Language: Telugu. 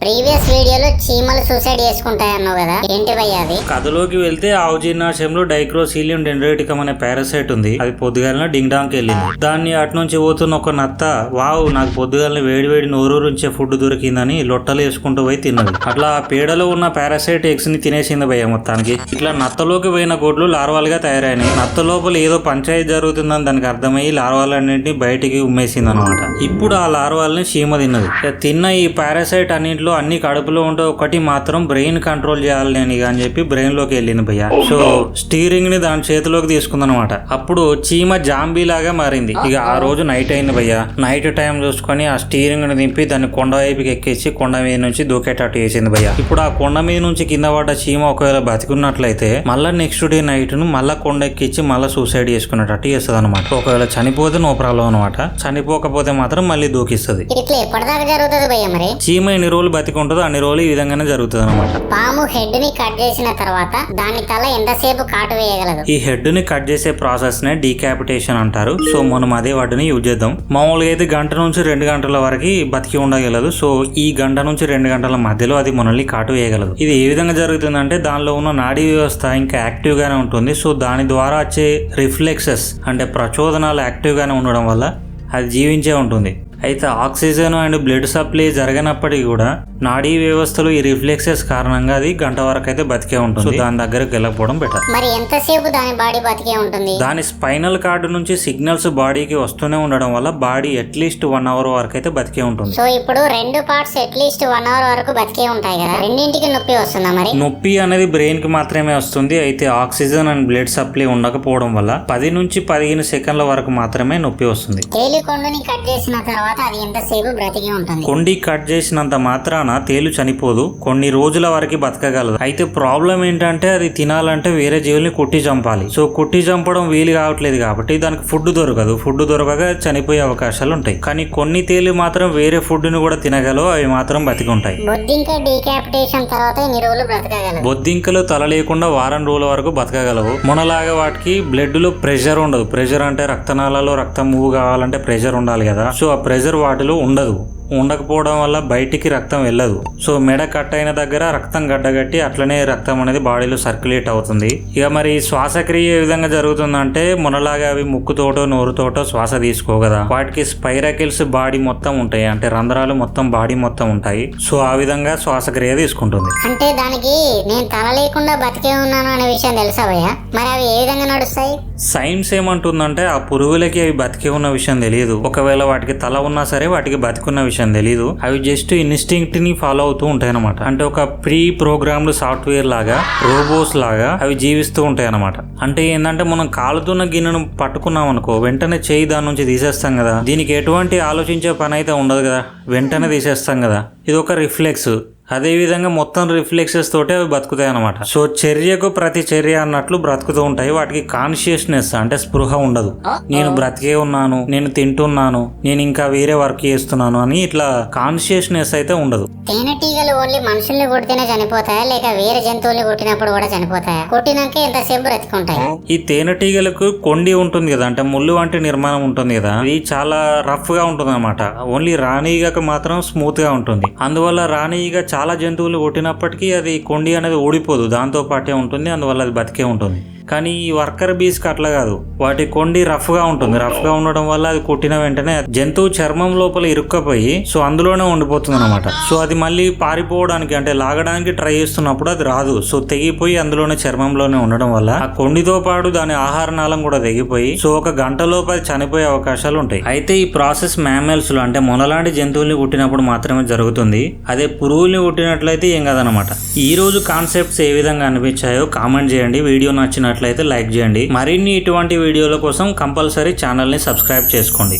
ప్రీవియస్ వీడియోలో చీమలు సూసైడ్ చేసుకుంటాయన్నావు కదా. ఏంటి భయ్య అది? కథలోకి వెళ్తే ఆవుజీర్ణాశయంలో డైక్రోసీలియం డెండ్రైటికం అనే పారాసైట్ ఉంది. అది పొద్దుగాలన డింగ్ డాంగ్ వెళ్ళింది. దాన్ని అటు నుంచి పోతున్న ఒక నత్త వావ్ నాకు పొద్దుగాలన వేడి వేడి నోరూరుంచే ఫుడ్ దొరికిందని లొట్టలు వేసుకుంటూ పోయి తిన్నది. అట్లా ఆ పేడలో ఉన్న పారాసైట్ ఎగ్స్ని తినేసింది భయ్య మొత్తానికి. ఇట్లా నత్తలోకి పోయిన గొడ్లు లార్వాలుగా తయారైనాయి. నత్త లోపల ఏదో పంచాయతీ జరుగుతుందని దానికి అర్థమయ్యి లార్వాలన్నింటినీ బయటికి ఉమ్మేసింది అనమాట ఇప్పుడు ఆ లార్వాల్ని చీమ తిన్నది. తిన్న ఈ పారాసైట్ అన్నింటిలో అన్ని కడుపులో ఉంటే ఒకటి మాత్రం బ్రెయిన్ కంట్రోల్ చేయాలి నేను ఇక అని చెప్పి బ్రెయిన్లోకి వెళ్ళింది భయ్య. సో స్టీరింగ్ని దాని చేతిలోకి తీసుకుందనమాట అప్పుడు చీమ జాంబీ లాగా మారింది. ఇక ఆ రోజు నైట్ అయింది భయ్య. నైట్ టైం చూసుకొని ఆ స్టీరింగ్ని దింపి దాన్ని కొండ వైపుకి ఎక్కించి కొండ మీద నుంచి దూకేటట్టు చేసింది భయ్య. ఇప్పుడు ఆ కొండ మీద నుంచి కింద పడ్డ చీమ ఒకవేళ బతికున్నట్లయితే మళ్ళీ నెక్స్ట్ డే నైట్ను మళ్ళా కొండ ఎక్కించి మళ్ళీ సూసైడ్ చేసుకునేటట్టు చేస్తుంది అనమాట ఒకవేళ చనిపోతే నో ప్రాబ్లం అనమాట చనిపోకపోతే మాత్రం మళ్ళీ దూకిస్తుంది. చీమ ఎన్ని రోజులు బతికుంటుందో అన్ని రోజులు ఈ విధంగానే జరుగుతుంది అనమాట పాము హెడ్ని కట్ చేసిన తర్వాత దాని తల ఎంతసేపు కాటు వేయగలదు? ఈ హెడ్ని కట్ చేసే ప్రాసెస్ నే డీకాపిటేషన్ అంటారు. సో మనం అదే వాటిని యూజ్ చేద్దాం. మామూలుగా అయితే గంట నుంచి రెండు గంటల వరకు బతికి ఉండగలదు. సో ఈ గంట నుంచి రెండు గంటల మధ్యలో అది మనల్ని కాటు వేయగలదు. ఇది ఏ విధంగా జరుగుతుందంటే దానిలో ఉన్న నాడీ వ్యవస్థ ఇంకా యాక్టివ్ గానే ఉంటుంది. సో దాని ద్వారా వచ్చే రిఫ్లెక్సెస్ అంటే ప్రచోదనాలు యాక్టివ్ గానే ఉండడం వల్ల అది జీవించే ఉంటుంది. అయితే ఆక్సిజన్ అండ్ బ్లడ్ సప్లై జరగనప్పటికీ కూడా నాడీ వ్యవస్థలో ఈ రిఫ్లెక్సెస్ కారణంగా అది గంట వరకు అయితే బతికే ఉంటుంది. సో దాని దగ్గరకు వెళ్ళకపోవడం బెటర్ మరి ఎంతసేపు దాని బాడీ బతికే ఉంటుంది? దాని స్పైనల్ కార్డు నుంచి సిగ్నల్స్ బాడీకి వస్తూనే ఉండడం వల్ల బాడీ అట్లీస్ట్ వన్ అవర్ వరకు అయితే బతికే ఉంటుంది. సో ఇప్పుడు రెండు పార్ట్స్ అట్లీస్ట్ వన్ అవర్ వరకు బతికే ఉంటాయి కదా? రెండింటికి నొప్పి వస్తుందా మరి? నొప్పి అనేది బ్రెయిన్కి మాత్రమే వస్తుంది. అయితే ఆక్సిజన్ అండ్ బ్లడ్ సప్లై ఉండకపోవడం వల్ల పది నుంచి పదిహేను సెకండ్ల వరకు మాత్రమే నొప్పి వస్తుంది. తేలి కొండుని కట్ చేసిన తర్వాత అది ఎంతసేపు బ్రతికి ఉంటుంది? కొండి కట్ చేసినంత మాత్రాన తేలు చనిపోదు. కొన్ని రోజుల వరకు బతకగలదు. అయితే ప్రాబ్లం ఏంటంటే అది తినాలంటే వేరే జీవుల్ని కుట్టి చంపాలి. సో కుట్టి చంపడం వీలు కావట్లేదు కాబట్టి దానికి ఫుడ్ దొరకదు. ఫుడ్ దొరకగా చనిపోయే అవకాశాలు ఉంటాయి. కానీ కొన్ని తేలు మాత్రం వేరే ఫుడ్ని కూడా తినగలవు. అవి మాత్రం బతికి ఉంటాయి. తర్వాత బొద్దింకలు తల లేకుండా వారం రోజుల వరకు బతకగలవు. మొనలాగా వాటికి బ్లడ్లో ప్రెషర్ ఉండదు. ప్రెషర్ అంటే రక్తనాళాల్లో రక్తం మూవ్ కావాలంటే ప్రెషర్ ఉండాలి కదా. సో ఆ ప్రెషర్ ప్రెజర్ వాటిలో ఉండదు. ఉండకపోవడం వల్ల బయటికి రక్తం వెళ్ళదు. సో మెడ కట్ అయిన దగ్గర రక్తం గడ్డగట్టి అట్లనే రక్తం అనేది బాడీలో సర్క్యులేట్ అవుతుంది. ఇక మరి శ్వాసక్రియ ఏ విధంగా జరుగుతుందంటే మొనలాగా అవి ముక్కుతోటో నోరుతోటో శ్వాస తీసుకోగదా వాటికి స్పైరాకిల్స్ బాడీ మొత్తం ఉంటాయి. అంటే రంధ్రాలు మొత్తం బాడీ మొత్తం ఉంటాయి. సో ఆ విధంగా శ్వాసక్రియ తీసుకుంటుంది. అంటే దానికి నేను తల లేకుండా బతికే ఉన్నాను అనే విషయం తెలుసా మరి అవి ఏ విధంగా నడుస్తాయి? సైన్స్ ఏమంటుందంటే ఆ పురుగులకి అవి బతికి ఉన్న విషయం తెలియదు. ఒకవేళ వాటికి తల ఉన్నా సరే వాటికి బతికున్న విషయం తెలియదు అవి జస్ట్ ఇన్స్టింక్ట్ని ఫాలో అవుతూ ఉంటాయి అనమాట అంటే ఒక ప్రీ ప్రోగ్రామ్డ్ సాఫ్ట్వేర్ లాగా రోబోస్ లాగా అవి జీవిస్తూ ఉంటాయి అనమాట అంటే ఏంటంటే మనం కాలుతున్న గిన్నెను పట్టుకున్నాం అనుకో వెంటనే చేయి దాని నుంచి తీసేస్తాం కదా. దీనికి ఎటువంటి ఆలోచించే పని అయితే ఉండదు కదా. వెంటనే తీసేస్తాం కదా. ఇది ఒక రిఫ్లెక్స్ అదే విధంగా మొత్తం రిఫ్లెక్సెస్ తోటే అవి బతుకుతాయి అనమాట సో చర్యకు ప్రతి చర్య అన్నట్లు బ్రతుకుతూ ఉంటాయి. వాటికి కాన్షియస్నెస్ అంటే స్పృహ ఉండదు. నేను బ్రతికే ఉన్నాను నేను తింటున్నాను నేను ఇంకా వేరే వర్క్ చేస్తున్నాను అని ఇట్లా కాన్షియస్నెస్ అయితే ఉండదు. తేనెటీగలు ఓన్లీ మనుషుల్ని కొడితేనే చనిపోతాయా? లేక వేరే జంతువుల్ని కొట్టినప్పుడు కూడా చనిపోతాయా? కొట్టినాక ఎంతసేపు బ్రతుకుంటాయి. ఈ తేనెటీగలకు కొండి ఉంటుంది కదా అంటే ముళ్ళు వంటి నిర్మాణం ఉంటుంది కదా ఇది చాలా రఫ్గా ఉంటుంది అనమాట ఓన్లీ రాణీగకు మాత్రం స్మూత్గా ఉంటుంది. అందువల్ల రాణిగ చాలా జంతువులు కొట్టినప్పటికీ అది కొండి అనేది ఊడిపోదు దాంతో పాటే ఉంటుంది అందువల్ల అది బతికే ఉంటుంది. కానీ ఈ వర్కర్ బీస్కి అట్లా కాదు. వాటి కొండి రఫ్గా ఉంటుంది. రఫ్గా ఉండడం వల్ల అది కుట్టిన వెంటనే జంతువు చర్మం లోపల ఇరుక్కపోయి సో అందులోనే ఉండిపోతుంది అనమాట సో అది మళ్ళీ పారిపోవడానికి అంటే లాగడానికి ట్రై చేస్తున్నప్పుడు అది రాదు. సో తెగిపోయి అందులోనే చర్మంలోనే ఉండడం వల్ల ఆ కొండితో పాటు దాని ఆహార నాళం కూడా తెగిపోయి సో ఒక గంటలోపు అది చనిపోయే అవకాశాలు ఉంటాయి. అయితే ఈ ప్రాసెస్ మ్యామల్స్లో అంటే మొనలాంటి జంతువుల్ని కుట్టినప్పుడు మాత్రమే జరుగుతుంది. అదే పురుగుల్ని కుట్టినట్లయితే ఏం కాదనమాట ఈ రోజు కాన్సెప్ట్స్ ఏ విధంగా అనిపించాయో కామెంట్ చేయండి. వీడియో నచ్చినట్లయితే లైక్ చేయండి. మరిన్ని ఇటువంటి వీడియోల కోసం కంపల్సరీ ఛానల్ని సబ్స్క్రైబ్ చేసుకోండి.